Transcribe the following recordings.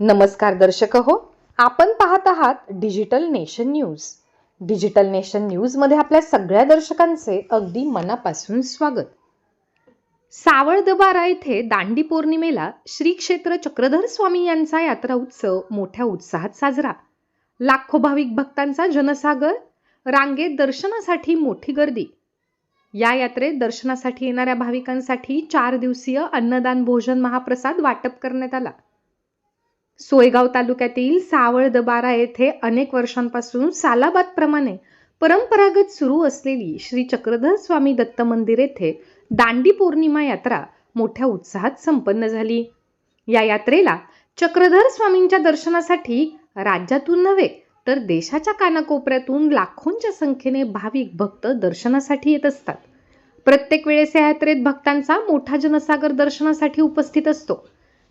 नमस्कार दर्शक हो आपण पाहत आहात digital nation news digital nation न्यूजमध्ये आपल्या सगळ्या दर्शकांचे अगदी मनापासून स्वागत. सावळदबारा येथे दांडी पौर्णिमेला श्री क्षेत्र चक्रधर स्वामी यांचा यात्रा उत्सव मोठ्या उत्साहात साजरा. लाखो भाविक भक्तांचा जनसागर रांगेत दर्शनासाठी मोठी गर्दी. या यात्रेत दर्शनासाठी येणाऱ्या भाविकांसाठी चार दिवसीय अन्नदान भोजन महाप्रसाद वाटप करण्यात आला. सोयगाव तालुक्यातील सावळदबारा येथे अनेक वर्षांपासून सालाबादप्रमाणे परंपरागत सुरू असलेली श्री चक्रधर स्वामी दत्त मंदिर येथे दांडी पौर्णिमा यात्रा मोठ्या उत्साहात संपन्न झाली. या यात्रेला चक्रधर स्वामींच्या दर्शनासाठी राज्यातून नव्हे तर देशाच्या कानाकोपऱ्यातून लाखोंच्या संख्येने भाविक भक्त दर्शनासाठी येत असतात. प्रत्येक वेळेस या यात्रेत भक्तांचा मोठा जनसागर दर्शनासाठी उपस्थित असतो.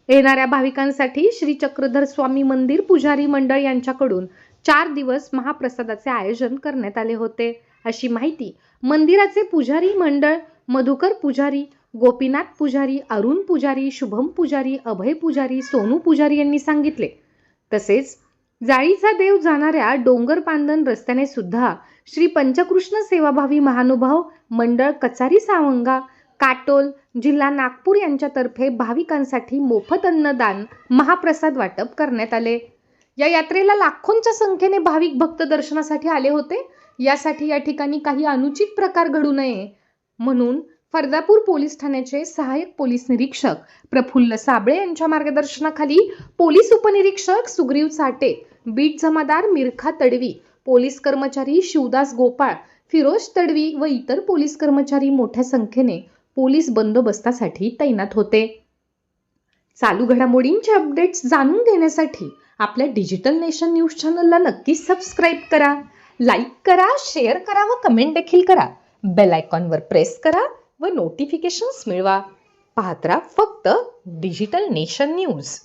येणाऱ्या भाविकांसाठी श्री चक्रधर स्वामी मंदिर पुजारी मंडळ यांच्याकडून चार दिवस महाप्रसादाचे आयोजन करण्यात आले होते. अशी माहिती मंदिराचे पुजारी मंडळ मधुकर पुजारी गोपीनाथ पुजारी अरुण पुजारी शुभम पुजारी अभय पुजारी सोनू पुजारी यांनी सांगितले. तसेच जाळीचा देव जाणाऱ्या डोंगर पांदन रस्त्याने सुद्धा श्री पंचकृष्ण सेवाभावी महानुभाव मंडळ कचारी सावंगा काटोल जिल्हा नागपूर यांच्यातर्फे भाविकांसाठी मोफत अन्नदान महाप्रसाद वाटप करण्यात आले. या यात्रेला लाखोंच्या संख्येने भाविक भक्त दर्शनासाठी आले होते. यासाठी या ठिकाणी काही अनुचित प्रकार घडू नये म्हणून फरदापूर पोलीस ठाण्याचे सहाय्यक पोलीस निरीक्षक प्रफुल्ल साबळे यांच्या मार्गदर्शनाखाली पोलीस उपनिरीक्षक सुग्रीव साटे बीट जमादार मिरखा तडवी पोलीस कर्मचारी शिवदास गोपाळ फिरोज तडवी व इतर पोलीस कर्मचारी मोठ्या संख्येने पोलीस बंदोबस्तासाठी तैनात होते. चालू घडामोडींचे अपडेट्स जाणून घेण्यासाठी आपल्या डिजिटल नेशन न्यूज चॅनलला नक्कीच सबस्क्राईब करा लाईक करा शेअर करा व कमेंट देखील करा. बेल आयकॉनवर प्रेस करा व नोटिफिकेशन्स मिळवा. पाहत राहा फक्त डिजिटल नेशन न्यूज.